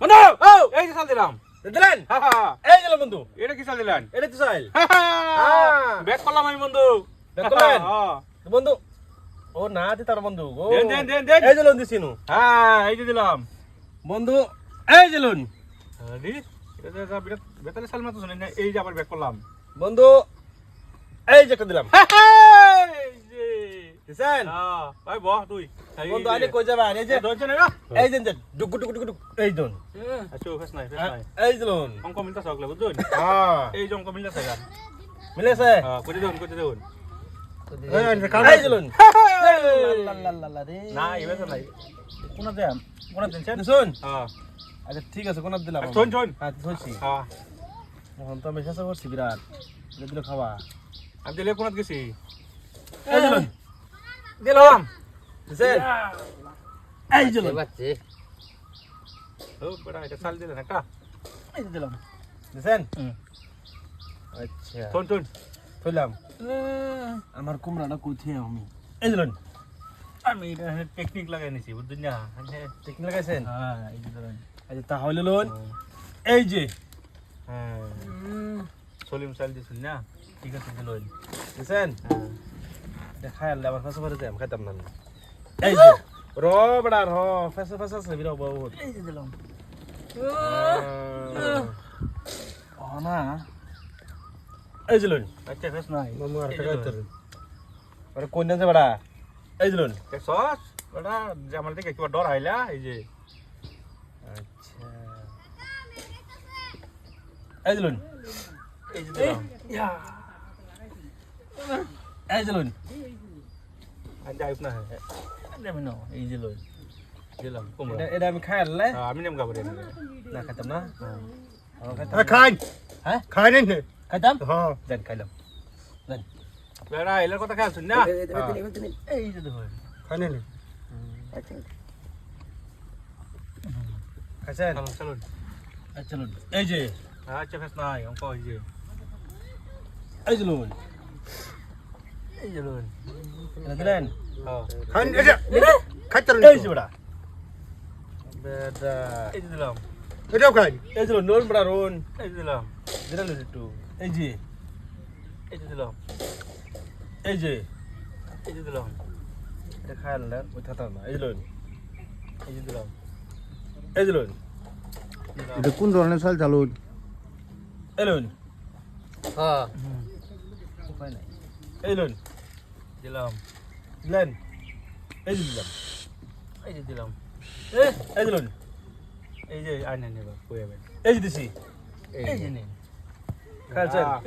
বন্ধু! এই যে চাল দিলাম দিলেন। এই গেল বন্ধু। এটা কি চাল দিলেন এটা তো চাইল। ব্যাক করলাম আমি বন্ধু। করলেন? বন্ধু ও না দি তার বন্ধু ও। দেন, দেন, দেন, দেন। এই যে লোন হ্যাঁ এই যে দিলাম। বন্ধু এই যে লোন। আরে, এটা বিরাট বেতালি চাল মাত্র শুনি এই যে আবার ব্যাক করলাম। বন্ধু এই যে একটা দিলাম। হ্যাঁ, ভাই বহ তুই বন্ধু আইলে কই যাবা? এই যে। এই ধরছে না, না? এই যে ডুক ডুক ডুক ডুক। এই দন আচ্ছা, ফেস নাই, ফেস নাই। এই লোন অঙ্ক মিলতে সকলে বুঝছেন? হ্যাঁ। এই যে অঙ্ক মিলতে গা মিলেছে? হ্যাঁ করে দেউন করে দেউন এই যে না এবার নাই। কোন দেন? কোন দেন শুন হ্যাঁ। আচ্ছা ঠিক আছে কোন দিলাম শোন শোন হ্যাঁ হ্যাঁ। এখন তো আমি শেষ করছি বিরাট। দিলে খাওয়া। আমি দিলে কোন গেছি এই দিছেন এই যে লোন। ও বড় এটা চাল দিলেন একটা। এই দিলাম দিছেন হুম। আচ্ছা। শোন শোন কইলাম আমার কুমড়াটা কোথায় আমি? এই যে লোন। আমি এটা টেকনিক লাগাই নিছি বুঝছেন না? ঠিক লাগাইছেন? হ্যাঁ এই ধরেন আচ্ছা তাহলে লোন। এই যে। হ্যাঁ। সলিম চাল দিছিল না? ঠিক আছে দিলেন দিছেন হ্যাঁ। দেখা আল্লাহ আমার ফাঁসে ফাঁসে আমি খাইতাম না এই যে র বড়া র ফাঁসে ফাঁসে আছে বিরাও বহুত। এই যে দিলাম। না। এই যে লোন আচ্ছা ফেস নাই। মামু আর টাকা দিতে আরে কোন আছে বড়া? এই যে লোন দেখছস বড় যে আমার দিকে কিবা ডর আইলা এই যে। আচ্ছা। এই যে লোন এই যে দিলাম। এই যে লোন আর যাই না নেমে নাও এই যে লই দিলাম কুমড়া এটা আমি খাই হ্যাঁ, আমি নেম গাবরে না খাইতাম না খাই হ্যাঁ খাই নাই নে খাইতাম হ্যাঁ দেন খাইলাম দেন বেড়া এলার কথা খেয়াল শুন না এই যে দেখো খাই নাই খাইছেন চলুন চলুন আচ্ছা এই যে আচ্ছা ফেস নাই অঙ্ক এই যে এই যে লোন এই যে লই দিলেন হ্যাঁ খাই এই যে খাই তার এই যে বড়া বেটা এই যে দিলাম এটাও খাই এই যে লোন নোন বড়া রোন এই যে দিলাম একটু এই যে এই যে দিলাম এই যে এই যে দিলাম এটা খাই আল্লাহ ওই না এই যে লোন এই যে দিলাম এই যে লোন এটা কোন ধরনের চাল চালু এই লোন হ্যাঁ এই লোন দিলাম। দিলেন? এই যে দিলাম। এই যে দিলাম। এই দিলেন। লোন এই যে আইনে এবার কই যাবেন? এই যে দিছি। এই যে নিন। খাইছেন হ্যাঁ।